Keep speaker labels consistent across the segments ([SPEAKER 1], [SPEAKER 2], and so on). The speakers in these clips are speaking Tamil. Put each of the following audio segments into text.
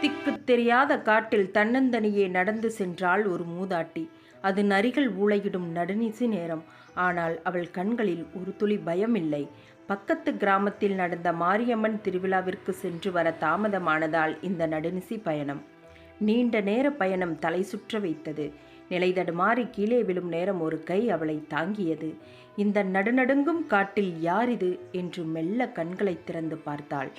[SPEAKER 1] திக்கு தெரியாத காட்டில் தன்னந்தனியே நடந்து சென்றாள் ஒரு மூதாட்டி. அது நரிகள் ஊளையிடும் நடுநிசி நேரம். ஆனால் அவள் கண்களில் ஒரு துளி பயமில்லை. பக்கத்து கிராமத்தில் நடந்த மாரியம்மன் திருவிழாவிற்கு சென்று வர தாமதமானதால் இந்த நடுநிசி பயணம். நீண்ட நேர பயணம் தலை சுற்ற வைத்தது. நிலை தடுமாறி கீழே விழும் நேரம் ஒரு கை அவளை தாங்கியது. இந்த நடுநடுங்கும் காட்டில் யார் இது? என்று மெல்ல கண்களை திறந்து பார்த்தாள்.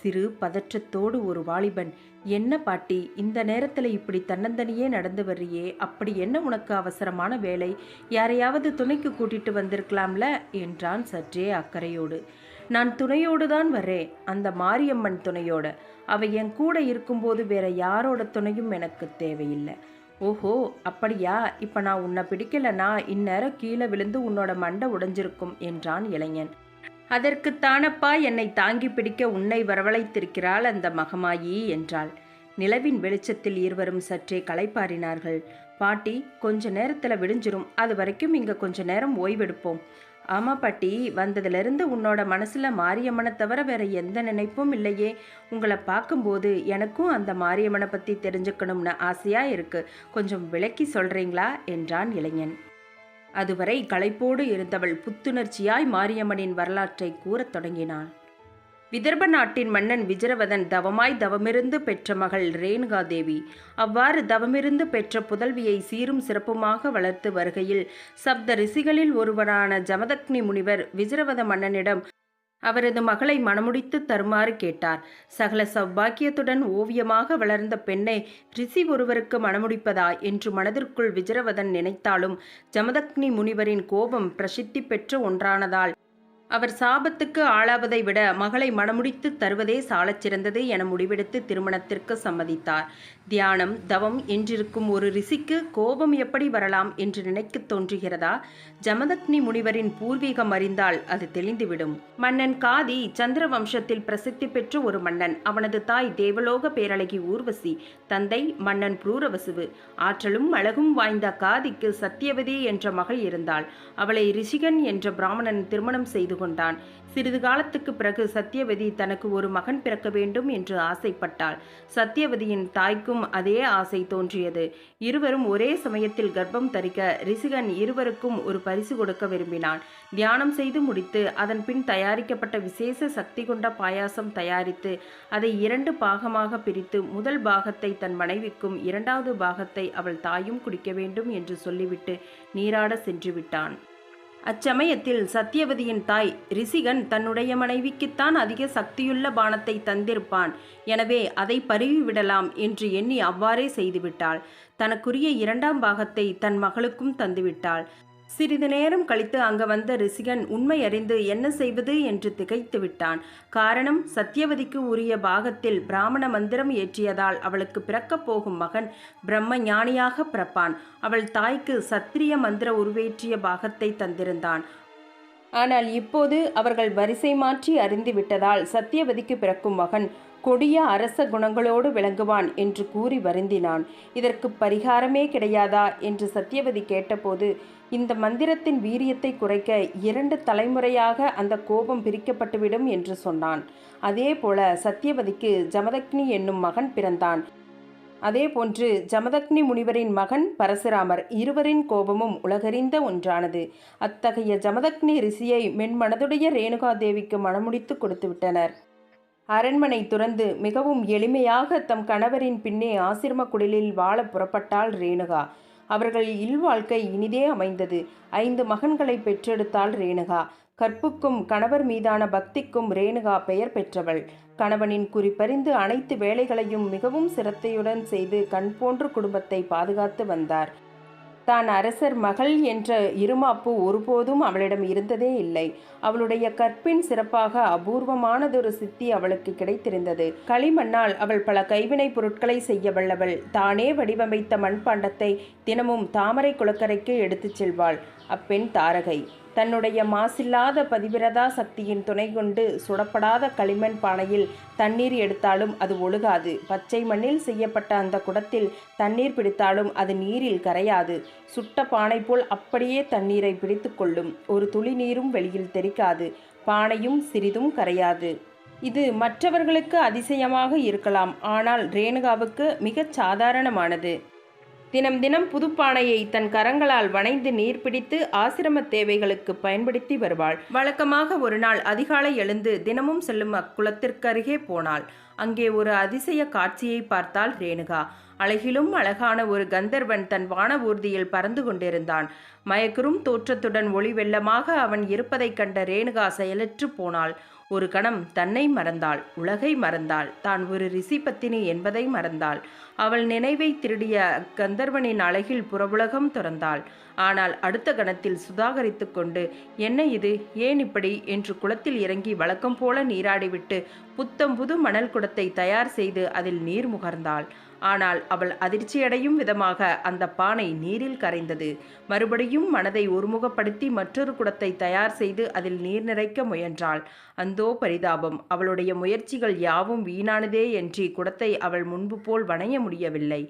[SPEAKER 1] சிறு பதற்றத்தோடு ஒரு வாலிபன் என்ன பாட்டி இந்த நேரத்தில் இப்படி தன்னந்தனியே நடந்து வர்றியே? அப்படி என்ன உனக்கு அவசரமான வேலை? யாரையாவது துணைக்கு கூட்டிட்டு வந்திருக்கலாம்ல? என்றான் சற்றே அக்கறையோடு. நான் துணையோடு தான் வரேன் அந்த மாரியம்மன் துணையோட. அவ என் கூட இருக்கும்போது வேற யாரோட துணையும் எனக்கு தேவையில்லை. ஓஹோ அப்படியா? இப்போ நான் உன்னை பிடிக்கலனா இந்நேரம் கீழே விழுந்து உன்னோட மண்டை உடைஞ்சிருக்கும் என்றான் இளைஞன். அதற்குத்தானப்பா என்னை தாங்கி பிடிக்க உன்னை வரவழைத்திருக்கிறாள் அந்த மகமாயி என்றாள். நிலவின் வெளிச்சத்தில் இருவரும் சற்றே களைப்பாறினார்கள். பாட்டி கொஞ்ச நேரத்தில் விடிஞ்சிரும். அது வரைக்கும் இங்கே கொஞ்ச நேரம் ஓய்வெடுப்போம். ஆமா பாட்டி வந்ததிலிருந்து உன்னோட மனசில் மாரியம்மனை தவிர வேற எந்த நினைப்பும் இல்லையே. உங்களை பார்க்கும்போது எனக்கும் அந்த மாரியம்மனை பற்றி தெரிஞ்சுக்கணும்னு ஆசையாக இருக்குது கொஞ்சம் விளக்கி சொல்கிறீங்களா என்றான் இளைஞன். அதுவரை களைப்போடு இருந்தவள் புத்துணர்ச்சியாய் மாரியம்மனின் வரலாற்றை கூறத் தொடங்கினாள். விதர்ப நாட்டின் மன்னன் விஜரவதன் தவமாய் தவமிருந்து பெற்ற மகள் ரேணுகா தேவி அவ்வாறு தவமிருந்து பெற்ற புதல்வியை சீரும் சிறப்புமாக வளர்த்து வருகையில் சப்த ரிஷிகளில் ஒருவரான ஜமதக்னி முனிவர் விஜரவத மன்னனிடம் அவரது மகளை மணமுடித்து தருமாறு கேட்டார். சகல சௌபாக்கியத்துடன் ஓவியமாக வளர்ந்த பெண்ணை ரிஷி ஒருவருக்கு மணமுடிப்பதா என்று மனதிற்குள் விஜரவதன் நினைத்தாலும் ஜமதக்னி முனிவரின் கோபம் பிரசித்தி பெற்ற ஒன்றானதால் அவர் சாபத்துக்கு ஆளாவதை விட மகளை மனமுடித்து தருவதே சாலச்சிறந்தது என முடிவெடுத்து திருமணத்திற்கு சம்மதித்தார். தியானம் தவம் என்றிருக்கும் ஒரு ரிஷிக்கு கோபம் எப்படி வரலாம் என்று நினைக்க தோன்றுகிறதா? ஜமதக்னி முனிவரின் பூர்வீகம் அறிந்தால் அது தெளிந்துவிடும். மன்னன் காதி சந்திர வம்சத்தில் பிரசித்தி பெற்ற ஒரு மன்னன். அவனது தாய் தேவலோக பேரழகி ஊர்வசி. தந்தை மன்னன் புரூரவசுவு. ஆற்றலும் அழகும் வாய்ந்த காதிக்கு சத்தியவதி என்ற மகள் இருந்தாள். அவளை ரிஷிகன் என்ற பிராமணன் திருமணம் செய்து கொண்டான். சிறிது காலத்துக்கு பிறகு சத்தியவதி தனக்கு ஒரு மகன் பிறக்க வேண்டும் என்று ஆசைப்பட்டாள். சத்தியவதியின் தாய்க்கும் அதே ஆசை தோன்றியது. இருவரும் ஒரே சமயத்தில் கர்ப்பம் தரிக்க ரிஷிகன் இருவருக்கும் ஒரு பரிசு கொடுக்க விரும்பினான். தியானம் செய்து முடித்து அதன் பின் தயாரிக்கப்பட்ட விசேஷ சக்தி கொண்ட பாயாசம் தயாரித்து அதை இரண்டு பாகமாக பிரித்து முதல் பாகத்தை தன் மனைவிக்கும் இரண்டாவது பாகத்தை அவள் தாயும் குடிக்க வேண்டும் என்று சொல்லிவிட்டு நீராட சென்று விட்டான் அச்சமயத்தில் சத்தியவதியின் தாய் ரிஷிகன் தன்னுடைய மனைவிக்குத்தான் அதிக சக்தியுள்ள பானத்தை தந்திருப்பான். எனவே அதை பருவி விடலாம் என்று எண்ணி அவ்வாறே செய்துவிட்டாள். தனக்குரிய இரண்டாம் பாகத்தை தன் மகளுக்கும் தந்துவிட்டாள். சிறிது நேரம் கழித்து அங்கு வந்த ரிஷிகன் உண்மை அறிந்து என்ன செய்வது? என்று திகைத்து விட்டான். காரணம் சத்தியவதிக்கு உரிய பாகத்தில் பிராமண மந்திரம் ஏற்றியதால் அவளுக்கு பிறக்கப் போகும் மகன் பிரம்ம ஞானியாக பிறப்பான். அவள் தாய்க்கு சத்திரிய மந்திர உருவேற்றிய பாகத்தை தந்திருந்தான். ஆனால் இப்போது அவர்கள் வரிசை மாற்றி அறிந்து விட்டதால் சத்தியவதிக்கு பிறக்கும் மகன் கொடிய அரச குணங்களோடு விளங்குவான் என்று கூறி வருந்தினான். இதற்கு பரிகாரமே கிடையாதா? என்று சத்தியவதி கேட்டபோது இந்த மந்திரத்தின் வீரியத்தை குறைக்க இரண்டு தலைமுறையாக அந்த கோபம் பிரிக்கப்பட்டுவிடும் என்று சொன்னான். அதே போல சத்தியவதிக்கு ஜமதக்னி என்னும் மகன் பிறந்தான். அதேபோன்று ஜமதக்னி முனிவரின் மகன் பரசுராமர் இருவரின் கோபமும் உலகறிந்த ஒன்றானது. அத்தகைய ஜமதக்னி ரிஷியை மென்மனதுடைய ரேணுகாதேவிக்கு மனமுடித்து கொடுத்து விட்டனர் அரண்மனை துறந்து மிகவும் எளிமையாக தம் கணவரின் பின்னே ஆசிரம குடிலில் வாழ புறப்பட்டாள் ரேணுகா. அவர்கள் இல்வாழ்க்கை இனிதே அமைந்தது. ஐந்து மகன்களை பெற்றெடுத்தாள் ரேணுகா. கற்புக்கும் கணவர் மீதான பக்திக்கும் ரேணுகா பெயர் பெற்றவள். கணவனின் குறிப்பறிந்து அனைத்து வேலைகளையும் மிகவும் சிரத்தையுடன் செய்து கண் போன்று குடும்பத்தை பாதுகாத்து வந்தார். தான் அரசர் மகள் என்ற இருமாப்பு ஒருபோதும் அவளிடம் இருந்ததே இல்லை. அவளுடைய கற்பின் சிறப்பாக அபூர்வமானதொரு சித்தி அவளுக்கு கிடைத்திருந்தது. களிமண்ணால் அவள் பல கைவினைப் பொருட்களை செய்ய வல்லவள். தானே வடிவமைத்த மண்பாண்டத்தை தினமும் தாமரை குளக்கரைக்கு எடுத்துச் செல்வாள். அப்பெண் தாரகை. தன்னுடைய மாசில்லாத பதிவிரதா சக்தியின் துணை கொண்டு சுடப்படாத களிமண் பானையில் தண்ணீர் எடுத்தாலும் அது ஒழுகாது. பச்சை மண்ணில் செய்யப்பட்ட அந்த குடத்தில் தண்ணீர் பிடித்தாலும் அது நீரில் கரையாது. சுட்ட பானை போல் அப்படியே தண்ணீரை பிடித்து கொள்ளும். ஒரு துளி நீரும் வெளியில் தெரிக்காது. பானையும் சிறிதும் கரையாது. இது மற்றவர்களுக்கு அதிசயமாக இருக்கலாம். ஆனால் ரேணுகாவுக்கு மிகச் சாதாரணமானது. தினம் தினம் புதுப்பானையை தன் கரங்களால் வனைந்து நீர் பிடித்து ஆசிரம தேவைகளுக்கு பயன்படுத்தி வருவாள். வழக்கமாக ஒரு நாள் அதிகாலை எழுந்து தினமும் செல்லும் அக்குளத்திற்கு அருகே போனாள். அங்கே ஒரு அதிசய காட்சியை பார்த்தாள் ரேணுகா. அழகிலும் அழகான ஒரு கந்தர்வன் தன் வான ஊர்தியில் பறந்து கொண்டிருந்தான். மயக்கரும் தோற்றத்துடன் ஒளி வெள்ளமாக அவன் இருப்பதைக் கண்ட ரேணுகா செயலற்று போனாள். ஒரு கணம் தன்னை மறந்தாள். உலகை மறந்தாள். தான் ஒரு ரிஷி பத்தினி என்பதை மறந்தாள். அவள் நினைவை திருடிய கந்தர்வனின் அழகில் புறவுலகம் துறந்தாள். ஆனால் அடுத்த கணத்தில் சுதாகரித்து கொண்டு என்ன இது? ஏன் இப்படி என்று குளத்தில் இறங்கி வழக்கம் போல நீராடிவிட்டு புத்தம் புது மணல் குடத்தை தயார் செய்து அதில் நீர் முகர்ந்தாள். ஆனால் அவள் அதிர்ச்சியடையும் விதமாக அந்த பானை நீரில் கரைந்தது. மறுபடியும் மனதை ஒருமுகப்படுத்தி மற்றொரு குடத்தை தயார் செய்து அதில் நீர் நிறைக்க முயன்றாள். அந்தோ பரிதாபம். அவளுடைய முயற்சிகள் யாவும் வீணானதே என்று குடத்தை அவள் முன்பு போல் வணைய முடியவில்லை.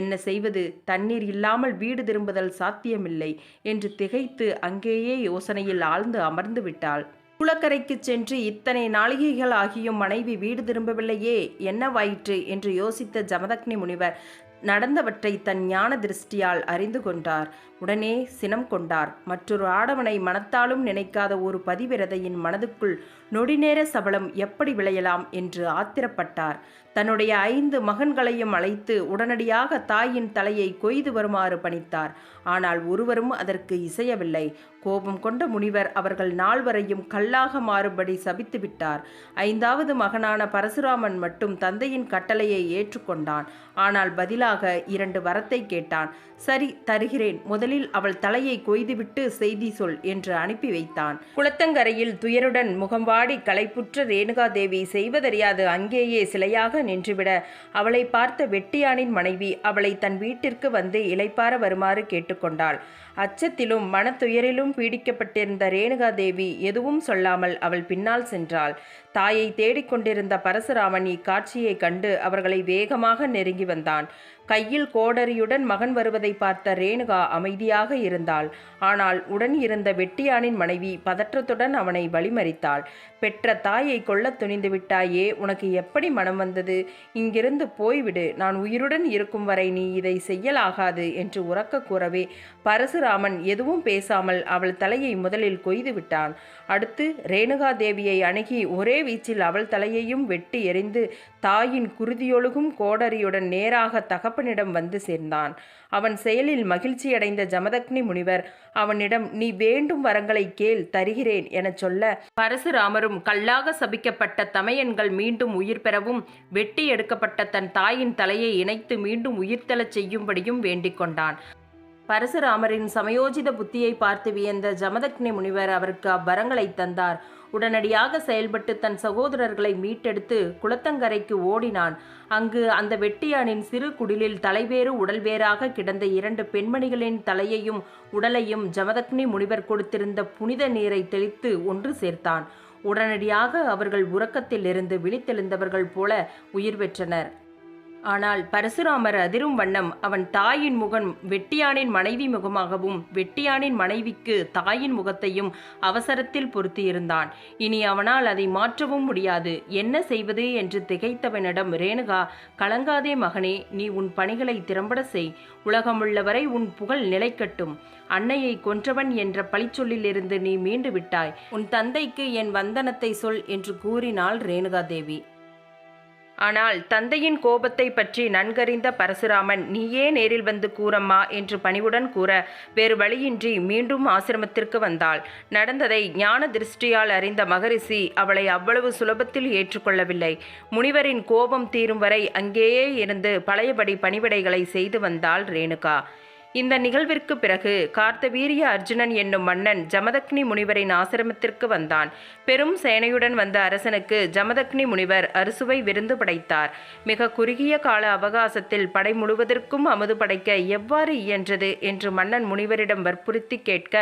[SPEAKER 1] என்ன செய்வது? தண்ணீர் இல்லாமல் வீடு திரும்புதல் சாத்தியமில்லை என்று திகைத்து அங்கேயே யோசனையில் ஆழ்ந்து அமர்ந்து விட்டாள். குளக்கரைக்கு சென்று இத்தனை நாளிகைகள் ஆகியும் மனைவி வீடு திரும்பவில்லையே என்னவாயிற்று? என்று யோசித்த ஜமதக்னி முனிவர் நடந்தவற்றை தன் ஞான திருஷ்டியால் அறிந்து கொண்டார். உடனே சினம் கொண்டார். மற்றொரு ஆடவனை மனத்தாலும் நினைக்காத ஒரு பதிவிரதையின் மனதுக்குள் நொடிநேர சபலம் எப்படி விளையலாம்? என்று ஆத்திரப்பட்டார். தன்னுடைய ஐந்து மகன்களையும் அழைத்து உடனடியாக தாயின் தலையை கொய்து வருமாறு பணித்தார். ஆனால் ஒருவரும் அதற்கு இசையவில்லை. கோபம் கொண்ட முனிவர் அவர்கள் நால்வரையும் கல்லாக மாறுபடி சபித்து விட்டார். ஐந்தாவது மகனான பரசுராமன் மட்டும் தந்தையின் கட்டளையை ஏற்றுக்கொண்டான். ஆனால் பதிலாக இரண்டு வரத்தை கேட்டான். சரி தருகிறேன். முதலில் அவள் தலையை கொய்துவிட்டு செய்தி சொல் என்று அனுப்பி வைத்தான். குளத்தங்கரையில் துயருடன் முகம்பாடி களைப்புற்ற ரேணுகாதேவி செய்வதறியாது அங்கேயே சிலையாக நின்றுவிட. அவளை பார்த்த வெட்டியானின் மனைவி அவளை தன் வீட்டிற்கு வந்து இளைப்பார வருமாறு கேட்டுக்கொண்டாள். அச்சத்திலும் மனத்துயரிலும் பீடிக்கப்பட்டிருந்த ரேணுகாதேவி எதுவும் சொல்லாமல் அவள் பின்னால் சென்றாள். தாயை தேடிக்கொண்டிருந்த பரசுராமன் இக்காட்சியை கண்டு அவர்களை வேகமாக நெருங்கி வந்தான். கையில் கோடரியுடன் மகன் வருவதை பார்த்த ரேணுகா அமைதியாக இருந்தாள். ஆனால் உடன் இருந்த வெட்டியானின் மனைவி பதற்றத்துடன் அவனை வழிமறித்தாள். பெற்ற தாயை கொல்ல துணிந்து விட்டாயே உனக்கு எப்படி மனம் வந்தது? இங்கிருந்து போய்விடு. நான் உயிருடன் இருக்கும் வரை நீ இதை செய்யலாகாது என்று உறக்க கூறவே பரசுராமன் எதுவும் பேசாமல் அவள் தலையை முதலில் கொய்து விட்டான். அடுத்து ரேணுகா தேவியை அணுகி ஒரே வீச்சில் அவள் தலையையும் வெட்டி எறிந்து தாயின் குருதியொழுகும் கோடரியுடன் நேராக தகப்பனிடம் வந்து சேர்ந்தான். அவன் செயலில் மகிழ்ச்சியடைந்த ஜமதக்னி முனிவர் அவனிடம் நீ வேண்டும் வரங்களை கேள் தருகிறேன் எனச் சொல்ல பரசுராமரும் கல்லாக சபிக்கப்பட்ட தமையன்கள் மீண்டும் உயிர் பெறவும் வெட்டி எடுக்கப்பட்ட தன் தாயின் தலையை இணைத்து மீண்டும் உயிர்த்தெழச் செய்யும்படியும் வேண்டிக் கொண்டான். பரசுராமரின் சமயோஜித புத்தியை பார்த்து வியந்த ஜமதக்னி முனிவர் அவருக்கு அவ்வரங்களை தந்தார். உடனடியாக செயல்பட்டு தன் சகோதரர்களை மீட்டெடுத்து குளத்தங்கரைக்கு ஓடினான். அங்கு அந்த வெட்டியானின் சிறு குடிலில் தலைவேறு உடல்வேறாக கிடந்த இரண்டு பெண்மணிகளின் தலையையும் உடலையும் ஜமதக்னி முனிவர் கொடுத்திருந்த புனித நீரை தெளித்து ஒன்று சேர்த்தான். உடனடியாக அவர்கள் உறக்கத்திலிருந்து விழித்தெழுந்தவர்கள் போல உயிர் பெற்றனர். ஆனால் பரசுராமர் அதிரும் வண்ணம் அவன் தாயின் முகம் வெட்டியானின் மனைவி முகமாகவும் வெட்டியானின் மனைவிக்கு தாயின் முகத்தையும் அவசரத்தில் பொருத்தியிருந்தான். இனி அவனால் அதை மாற்றவும் முடியாது. என்ன செய்வது என்று திகைத்தவனிடம் ரேணுகா கலங்காதே மகனே நீ உன் பணிகளை திறம்பட செய். உலகமுள்ளவரை உன் புகழ் நிலைக்கட்டும். அன்னையை கொன்றவன் என்ற பழிச்சொல்லிலிருந்து நீ மீண்டு விட்டாய். உன் தந்தைக்கு என் வந்தனத்தை சொல் என்று கூறினாள் ரேணுகா தேவி ஆனால் தந்தையின் கோபத்தை பற்றி நன்கறிந்த பரசுராமன் நீயே நேரில் வந்து கூறம்மா என்று பணிவுடன் கூற வேறு வழியின்றி மீண்டும் ஆசிரமத்திற்கு வந்தாள். நடந்ததை ஞான திருஷ்டியால் அறிந்த மகரிஷி அவளை அவ்வளவு சுலபத்தில் ஏற்றுக்கொள்ளவில்லை. முனிவரின் கோபம் தீரும் வரை அங்கேயே இருந்து பழையபடி பணிவிடைகளை செய்து வந்தாள் ரேணுகா. இந்த நிகழ்விற்கு பிறகு கார்த்தவீரிய அர்ஜுனன் என்னும் மன்னன் ஜமதக்னி முனிவரின் ஆசிரமத்திற்கு வந்தான். பெரும் சேனையுடன் வந்த அரசனுக்கு ஜமதக்னி முனிவர் அறுசுவை விருந்து படைத்தார். மிக குறுகிய கால அவகாசத்தில் படை முழுவதற்கும் அமுது படைக்க எவ்வாறு இயன்றது என்று மன்னன் முனிவரிடம் வற்புறுத்தி கேட்க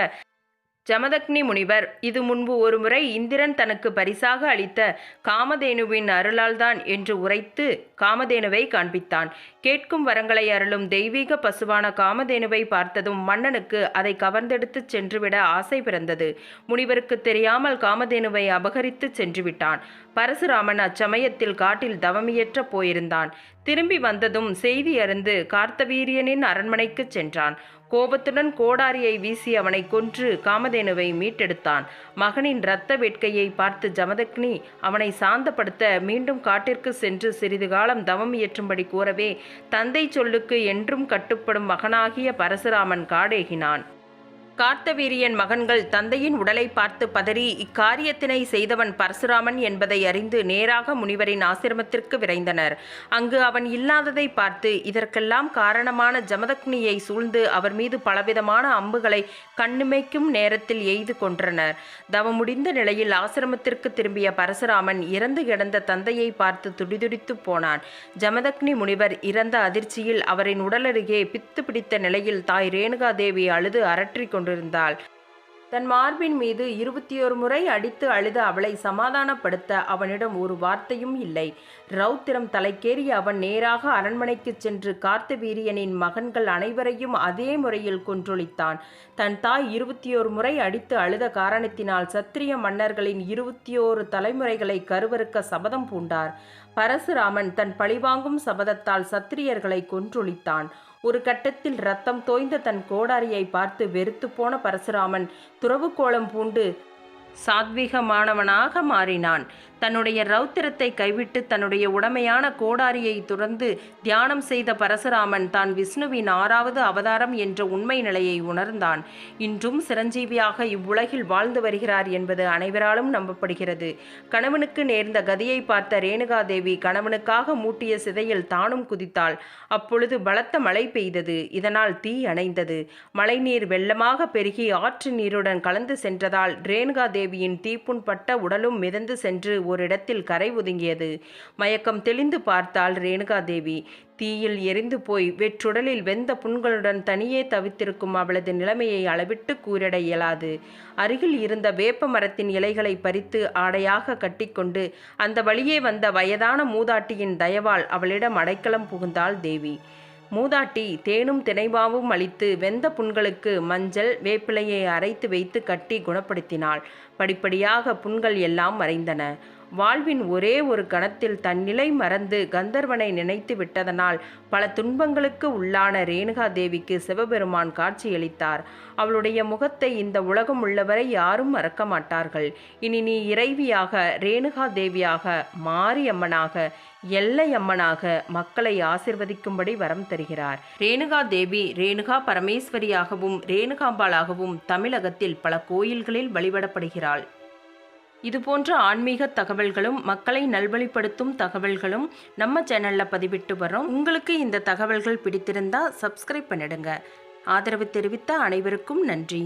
[SPEAKER 1] ஜமதக்னி முனிவர். இது முன்பு ஒருமுறை இந்திரன் தனக்கு பரிசாக அளித்த காமதேனுவின் அருளால்தான் என்று உரைத்து காமதேனுவை காண்பித்தான். கேட்கும் வரங்களை அருளும் தெய்வீக பசுவான காமதேனுவை பார்த்ததும் மன்னனுக்கு அதை கவர்ந்தெடுத்துச் சென்றுவிட ஆசை பிறந்தது. முனிவருக்கு தெரியாமல் காமதேனுவை அபகரித்து சென்றுவிட்டான். பரசுராமன் அச்சமயத்தில் காட்டில் தவமியற்ற போயிருந்தான். திரும்பி வந்ததும் செய்தி அறிந்து கார்த்தவீரியனின் அரண்மனைக்குச் சென்றான். கோபத்துடன் கோடாரியை வீசி அவனை கொன்று காமதேனுவை மீட்டெடுத்தான். மகனின் இரத்த வேட்கையை பார்த்து ஜமதக்னி அவனை சாந்தப்படுத்த மீண்டும் காட்டிற்கு சென்று சிறிது காலம் தவம் இயற்றும்படி கூறவே தந்தை சொல்லுக்கு என்றும் கட்டுப்படும் மகனாகிய பரசுராமன் காடேகினான். கார்த்தவீரியன் மகன்கள் தந்தையின் உடலை பார்த்து பதறி இக்காரியத்தினை செய்தவன் பரசுராமன் என்பதை அறிந்து நேராக முனிவரின் ஆசிரமத்திற்கு விரைந்தனர். அங்கு அவன் இல்லாததை பார்த்து இதற்கெல்லாம் காரணமான ஜமதக்னியை சூழ்ந்து அவர் மீது பலவிதமான அம்புகளை கண்ணுமைக்கும் நேரத்தில் எய்து கொன்றனர். தவம் முடிந்த நிலையில் ஆசிரமத்திற்கு திரும்பிய பரசுராமன் இறந்து கிடந்த தந்தையை பார்த்து துடிதுடித்து போனான். ஜமதக்னி முனிவர் இறந்த அதிர்ச்சியில் அவரின் உடலருகே பித்து பிடித்த நிலையில் தாய் ரேணுகா தேவி அழுது அரற்றிக் கொண்டிருந்தாள். தன் மார்பின் மீது இருபத்தி ஒரு முறை அடித்து அழுத அவளை சமாதானப்படுத்த அவனிடம் ஒரு வார்த்தையும் இல்லை. ரௌத்திரம் தலைக்கேறி அவன் நேராக அரண்மனைக்கு சென்று கார்த்தவீரியனின் மகன்கள் அனைவரையும் அதே முறையில் கொன்றொழித்தான். தன் தாய் இருபத்தி ஒரு முறை அடித்து அழுத காரணத்தினால் சத்திரிய மன்னர்களின் இருபத்தி ஓரு தலைமுறைகளை கருவறுக்க சபதம் பூண்டார். பரசுராமன் தன் பழிவாங்கும் சபதத்தால் சத்திரியர்களை கொன்றொழித்தான். ஒரு கட்டத்தில் ரத்தம் தோய்ந்த தன் கோடாரியை பார்த்து வெறுத்து போன பரசுராமன் துறவு கோலம் பூண்டு சாத்வீகமானவனாக மாறினான். தன்னுடைய ரௌத்திரத்தை கைவிட்டு தன்னுடைய உடமையான கோடாரியை துறந்து தியானம் செய்த பரசுராமன் தான் விஷ்ணுவின் ஆறாவது அவதாரம் என்ற உண்மை நிலையை உணர்ந்தான். இன்றும் சிரஞ்சீவியாக இவ்வுலகில் வாழ்ந்து வருகிறார் என்பது அனைவராலும் நம்பப்படுகிறது. கணவனுக்கு நேர்ந்த கதியை பார்த்த ரேணுகாதேவி கணவனுக்காக மூட்டிய சிதையில் தானும் குதித்தாள். அப்பொழுது பலத்த மழை பெய்தது. இதனால் தீ அணைந்தது. மழைநீர் வெள்ளமாக பெருகி ஆற்று நீருடன் கலந்து சென்றதால் ரேணுகாதேவியின் தீப்புண்பட்ட உடலும் மிதந்து சென்று ஓரிடத்தில் கரை ஒதுங்கியது. மயக்கம் தெளிந்து பார்த்தாள் ரேணுகாதேவி. தீயில் எரிந்து போய் வெற்றுடலில் வெந்த புண்களுடன் தனியே தவித்திருக்கும் அவளது நிலைமையை அளவிட்டு கூறிட இயலாது. அருகில் இருந்த வேப்ப மரத்தின் இலைகளை பறித்து ஆடையாக கட்டிக்கொண்டு அந்த வழியே வந்த வயதான மூதாட்டியின் தயவால் அவளிடம் அடைக்கலம் புகுந்தாள் தேவி. மூதாட்டி தேனும் தினைவாவும் அளித்து வெந்த புண்களுக்கு மஞ்சள் வேப்பிலையை அரைத்து வைத்து கட்டி குணப்படுத்தினாள். படிப்படியாக புண்கள் எல்லாம் மறைந்தன. வாழ்வின் ஒரே ஒரு கணத்தில் தன் நிலை மறந்து கந்தர்வனை நினைத்து விட்டதனால் பல துன்பங்களுக்கு உள்ளான ரேணுகா தேவிக்கு சிவபெருமான் காட்சியளித்தார். அவளுடைய முகத்தை இந்த உலகம் உள்ளவரை யாரும் மறக்க மாட்டார்கள். இனி நீ இறைவியாக ரேணுகா தேவியாக மாரியம்மனாக எல்லையம்மனாக மக்களை ஆசிர்வதிக்கும்படி வரம் தருகிறார். ரேணுகா தேவி ரேணுகா பரமேஸ்வரியாகவும் ரேணுகாம்பாளாகவும் தமிழகத்தில் பல கோயில்களில் வழிபடப்படுகிறாள். இதுபோன்ற ஆன்மீக தகவல்களும் மக்களை நல்வழிப்படுத்தும் தகவல்களும் நம்ம சேனலில் பதிவிட்டு வரோம் உங்களுக்கு இந்த தகவல்கள் பிடித்திருந்தால் சப்ஸ்கிரைப் பண்ணிடுங்க. ஆதரவு தெரிவித்த அனைவருக்கும் நன்றி.